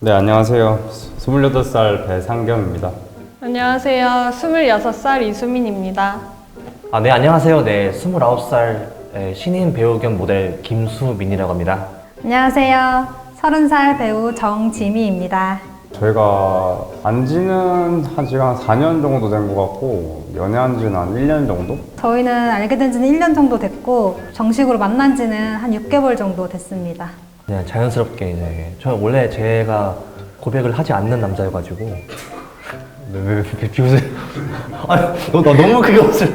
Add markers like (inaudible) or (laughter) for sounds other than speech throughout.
네, 안녕하세요. 28살 배상경입니다. 안녕하세요. 26살 이수민입니다. 아, 네, 안녕하세요. 네, 29살 신인 배우 겸 모델 김수민이라고 합니다. 안녕하세요. 서른 살 배우 정지미입니다. 저희가 안 지는 한 지금 한 4년 정도 된 것 같고 연애한 지는 한 1년 정도? 저희는 알게 된 지는 1년 정도 됐고 정식으로 만난 지는 한 6개월 정도 됐습니다. 그냥 자연스럽게 이제 저 원래 제가 고백을 하지 않는 남자여가지고 왜, 왜, 왜, 왜 비웃어요? (laughs) 아니, 너, 너 너무 크게 웃을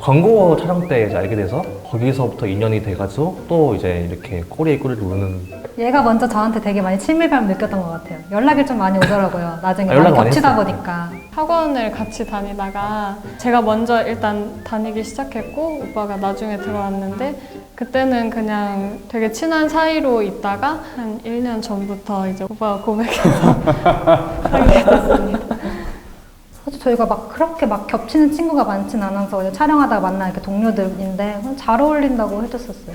광고 촬영 때 이제 알게 돼서 거기서부터 인연이 돼가지고 또 이제 이렇게 꼬리에 꼬리를 우는 얘가 먼저 저한테 되게 많이 친밀감을 느꼈던 것 같아요. 연락이 좀 많이 오더라고요. 나중에 아, 연락 많이 많이 겹치다 했어요. 보니까. 학원을 같이 다니다가 제가 먼저 일단 다니기 시작했고 오빠가 나중에 들어왔는데 그때는 그냥 되게 친한 사이로 있다가 한 1년 전부터 이제 오빠가 고백해서 (laughs) 사귀게 됐습니다. 사실 저희가 막 그렇게 막 겹치는 친구가 많진 않아서 그냥 촬영하다가 만난 이렇게 동료들인데 그냥 잘 어울린다고 해줬었어요.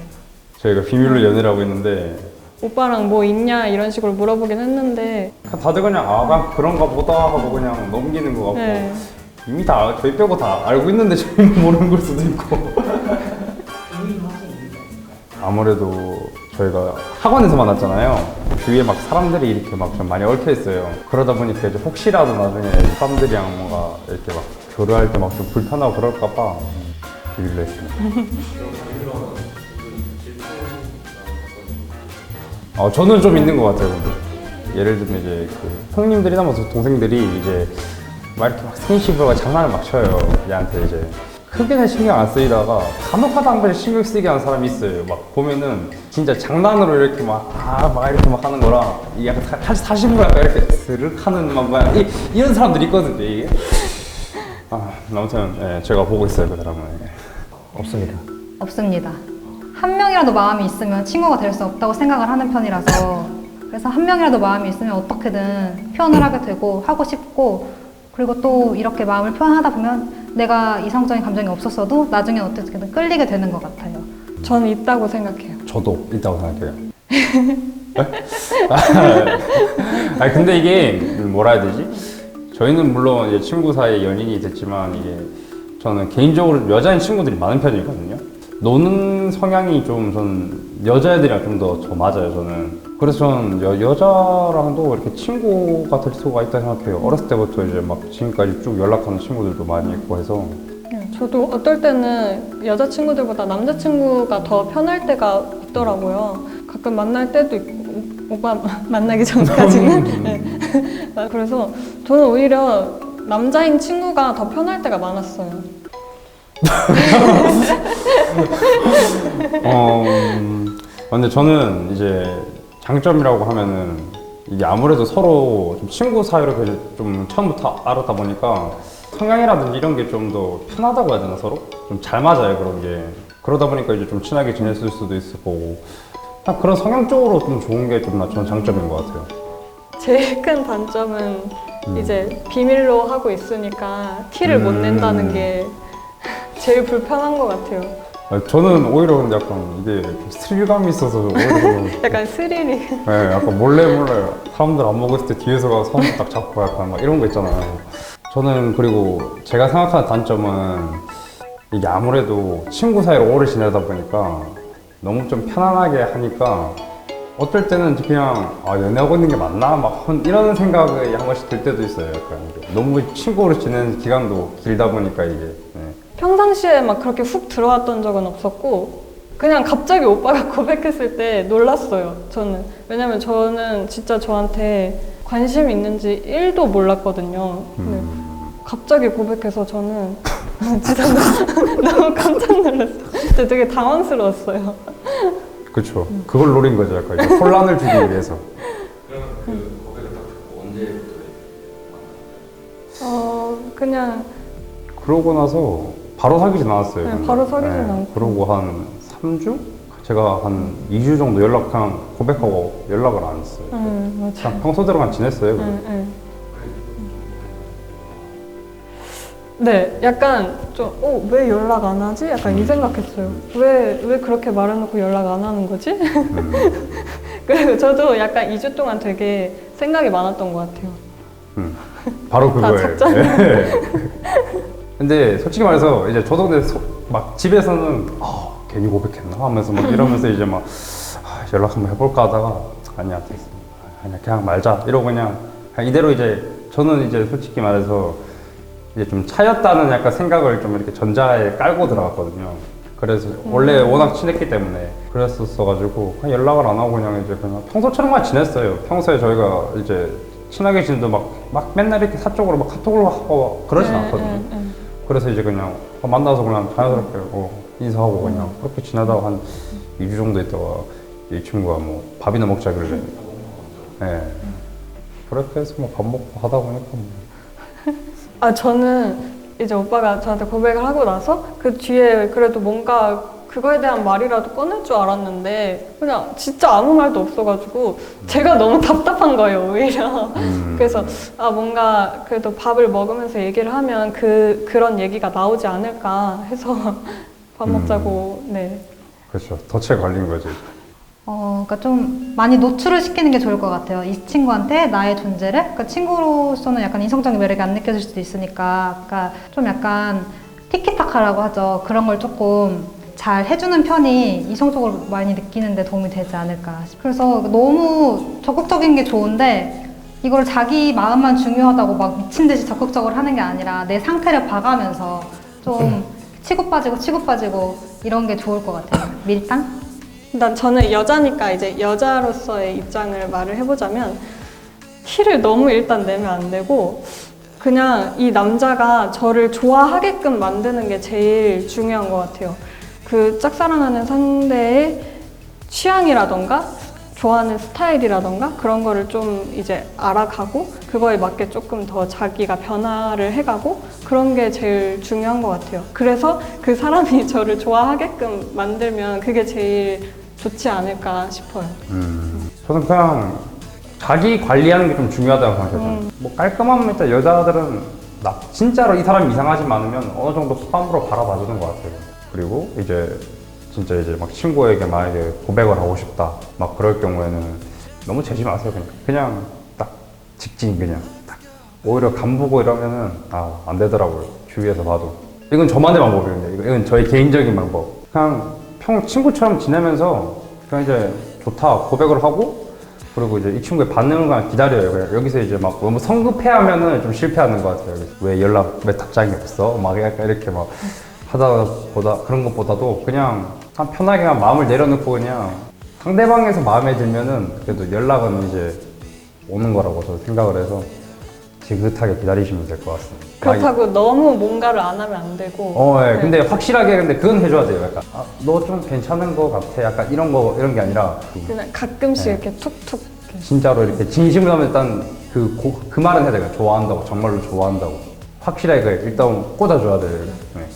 저희가 비밀로 연애를 하고 있는데 오빠랑 뭐 있냐 이런 식으로 물어보긴 했는데 다들 그냥 아, 그냥 그런가 보다 하고 그냥 넘기는 것 같고 네. 이미 다 저희 빼고 다 알고 있는데 저희는 모르는 걸 수도 있고 (laughs) 아 무래도 저희가 학원에서 만났잖아요. 주위에 막 사람들이 이렇게 막 좀 많이 얽혀 있어요. 그러다 보니까 이제 혹시라도 나중에 사람들이랑 뭔가 이렇게 막 교류할 때 막 좀 불편하고 그럴까 봐 비밀로 했습니다. 어, 저는 좀 있는 것 같아요 근데. 예를 들면 이제 그 형님들이나 뭐 동생들이 이제 막 이렇게 막 스킨십을 장난을 막 쳐요 얘한테 이제 크게는 신경 안 쓰이다가 간혹하다 한 번씩 신경 쓰이게 하는 사람이 있어요 막 보면은 진짜 장난으로 이렇게 막 아 막 이렇게 막 하는 거랑 이게 약간 사- 사실 사실은 약간 이렇게 스르륵 하는 막, 막 이, 이런 사람들이 있거든요 이게 아 아무튼 예, 제가 보고 있어요 그 사람은 예. 없습니다. 없습니다. 한 명이라도 마음이 있으면 친구가 될 수 없다고 생각을 하는 편이라서 그래서 한 명이라도 마음이 있으면 어떻게든 표현을 하게 되고 하고 싶고 그리고 또 이렇게 마음을 표현하다 보면 내가 이성적인 감정이 없었어도 나중에 어떻게든 끌리게 되는 것 같아요. 저는 있다고 생각해요. 저도 있다고 생각해요. 아니 근데 이게 뭐라 해야 되지? 저희는 물론 이제 친구 사이 연인이 됐지만 이게 저는 개인적으로 여자인 친구들이 많은 편이거든요. 노는 성향이 좀전 여자애들이랑 좀 더 저 맞아요 저는. 그래서 저는 여, 여자랑도 이렇게 친구가 될 수가 있다 생각해요. 어렸을 때부터 이제 막 지금까지 쭉 연락하는 친구들도 많이 있고 해서 네, 저도 어떨 때는 여자친구들보다 남자친구가 더 편할 때가 있더라고요. 가끔 만날 때도 있고, 오빠 (laughs) 만나기 전까지는. (laughs) 네. (laughs) 그래서 저는 오히려 남자인 친구가 더 편할 때가 많았어요. 어, 음, 근데 저는 이제 장점이라고 하면은 이게 아무래도 서로 좀 친구 사이로 그좀 처음부터 알았다 보니까 성향이라든지 이런 게 좀 더 편하다고 해야 되나 서로? 좀 잘 맞아요 그런 게 그러다 보니까 이제 좀 친하게 지냈을 수도 있을 거고 그냥 그런 성향적으로 좀 좋은 게좀 저는 장점인 것 같아요 제일 큰 단점은 이제 비밀로 하고 있으니까 티를 못 음. 낸다는 게 제일 불편한 것 같아요. 아, 저는 오히려 근데 약간 이게 스릴감이 있어서 오히려 좀 (laughs) 약간 스릴이. 네, 약간 몰래 몰래 사람들 안 먹었을 때 뒤에서 가서 손딱 잡고 약간 막 이런 거 있잖아요. 저는 그리고 제가 생각하는 단점은 이게 아무래도 친구 사이로 오래 지내다 보니까 너무 좀 편안하게 하니까 어떨 때는 그냥 아 연애하고 있는 게 맞나 막 한- 이런 생각이 한 번씩 들 때도 있어요. 약간 이게. 너무 친구로 지내는 기간도 길다 보니까 이게 네. 평상시에 막 그렇게 훅 들어왔던 적은 없었고 그냥 갑자기 오빠가 (laughs) 고백했을 때 놀랐어요. 저는 왜냐면 저는 진짜 저한테 관심 있는지 1도 몰랐거든요. 근데 갑자기 고백해서 저는 (laughs) 진짜 너무, 너무 깜짝 놀랐어요. 근데 되게 당황스러웠어요. 그렇죠. 그걸 노린 거죠. 약간 혼란을 주기 위해서. 어 그냥 그러고 나서 바로 사귀진 않았어요. 네, 근데. 바로 사귀진 않고. 그러고 한 3주? 제가 한 2주 정도 연락, 그냥 고백하고 연락을 안 했어요. 음 맞아. 그냥 평소대로 그냥 지냈어요. 그냥. 응, 응. 네, 약간 좀, 어, 왜 연락 안 하지? 약간 이 생각했어요. 왜, 왜 그렇게 말해놓고 연락 안 하는 거지? (laughs) 그리고 저도 약간 2주 동안 되게 생각이 많았던 것 같아요. 음, 바로 (laughs) 다 그거예요. 적잖아요. 네. 근데 솔직히 말해서 이제 저도 근데 소- 막 집에서는 아, 괜히 고백했나 하면서 막 이러면서 이제 막 아, 연락 한번 해볼까 하다가 아니야 됐어. 아니야 그냥 말자 이러고 그냥 이대로 이제 저는 이제 솔직히 말해서 이제 좀 차였다는 약간 생각을 좀 이렇게 전자에 깔고 들어갔거든요. 그래서 원래 워낙 친했기 때문에 그랬었어가지고 그냥 연락을 안 하고 그냥 이제 그냥 평소처럼만 지냈어요. 평소에 저희가 이제 친하게 지내도 막, 막 맨날 이렇게 사적으로 막 카톡을 하고 그러진 네, 않거든요. 그래서 이제 그냥 만나서 그냥 자연스럽게 어, 인사하고 그냥 그렇게 지내다가 한 2주 정도 있다가 이 친구가 뭐 밥이나 먹자길래 예. 그렇게 해서 뭐 밥 먹고 하다 보니까 뭐. (laughs) 아 저는 이제 오빠가 저한테 고백을 하고 나서 그 뒤에 그래도 뭔가 그거에 대한 말이라도 꺼낼 줄 알았는데 그냥 진짜 아무 말도 없어가지고 제가 너무 (laughs) 답답한 거예요 오히려 음. 그래서 아 뭔가 그래도 밥을 먹으면서 얘기를 하면 그 그런 얘기가 나오지 않을까 해서 (laughs) 밥 음. 먹자고 네 그렇죠. 덫에 걸린 거지. 어, 그러니까 좀 많이 노출을 시키는 게 좋을 것 같아요. 이 친구한테 나의 존재를, 그러니까 친구로서는 약간 이성적인 매력이 안 느껴질 수도 있으니까, 그러니까 좀 약간 티키타카라고 하죠. 그런 걸 조금 잘 해주는 편이 이성적으로 많이 느끼는데 도움이 되지 않을까. 싶- 그래서 너무 적극적인 게 좋은데 이걸 자기 마음만 중요하다고 막 미친 듯이 적극적으로 하는 게 아니라 내 상태를 봐가면서 좀 치고 빠지고 치고 빠지고 이런 게 좋을 것 같아요. 밀당? 일단 저는 여자니까 이제 여자로서의 입장을 말을 해보자면 티를 너무 일단 내면 안 되고 그냥 이 남자가 저를 좋아하게끔 만드는 게 제일 중요한 것 같아요. 그 짝사랑하는 상대의 취향이라던가 좋아하는 스타일이라던가 그런 거를 좀 이제 알아가고 그거에 맞게 조금 더 자기가 변화를 해가고 그런 게 제일 중요한 것 같아요. 그래서 그 사람이 (laughs) 저를 좋아하게끔 만들면 그게 제일 좋지 않을까 싶어요. 음. 저는 그냥 자기 관리하는 게 좀 중요하다고 생각해요. 음. 뭐 깔끔하면 일단 여자들은 나 진짜로 이 사람이 이상하지 않으면 어느 정도 습관으로 바라봐주는 것 같아요. 그리고 이제 진짜 이제 막 친구에게 만약에 고백을 하고 싶다 막 그럴 경우에는 너무 재지 마세요 그냥 그냥 딱 직진 그냥 딱 오히려 간 보고 이러면은 아 안 되더라고요 주위에서 봐도 이건 저만의 이거- 이건 저의 개인적인 방법 그냥 평 친구처럼 지내면서 그냥 이제 좋다 고백을 하고 그리고 이제 이 친구의 반응을 그냥 기다려요. 그냥 여기서 이제 막 너무 성급해 하면은 좀 실패하는 것 같아요. 왜 연락 왜 답장이 없어? 막 약간 이렇게 막 하다 보다 그런 것보다도 그냥 한 편하게 그냥 마음을 내려놓고 그냥 상대방에서 마음에 들면은 그래도 연락은 이제 오는 거라고 저는 생각을 해서 지긋하게 기다리시면 될 것 같습니다. 그렇다고 너무 뭔가를 안 하면 안 되고. 어, 예. 네. 근데 확실하게 근데 그건 해줘야 돼요. 약간 아, 너 좀 괜찮은 거 같아. 약간 이런 거 이런 게 아니라 그냥 가끔씩 네. 이렇게 툭툭. 이렇게. 진짜로 이렇게 진심으로 하면 일단 그, 고- 그 말은 해야 돼요. 좋아한다고, 정말로 좋아한다고. 확실하게 그 일단 꽂아줘야 돼요. 네.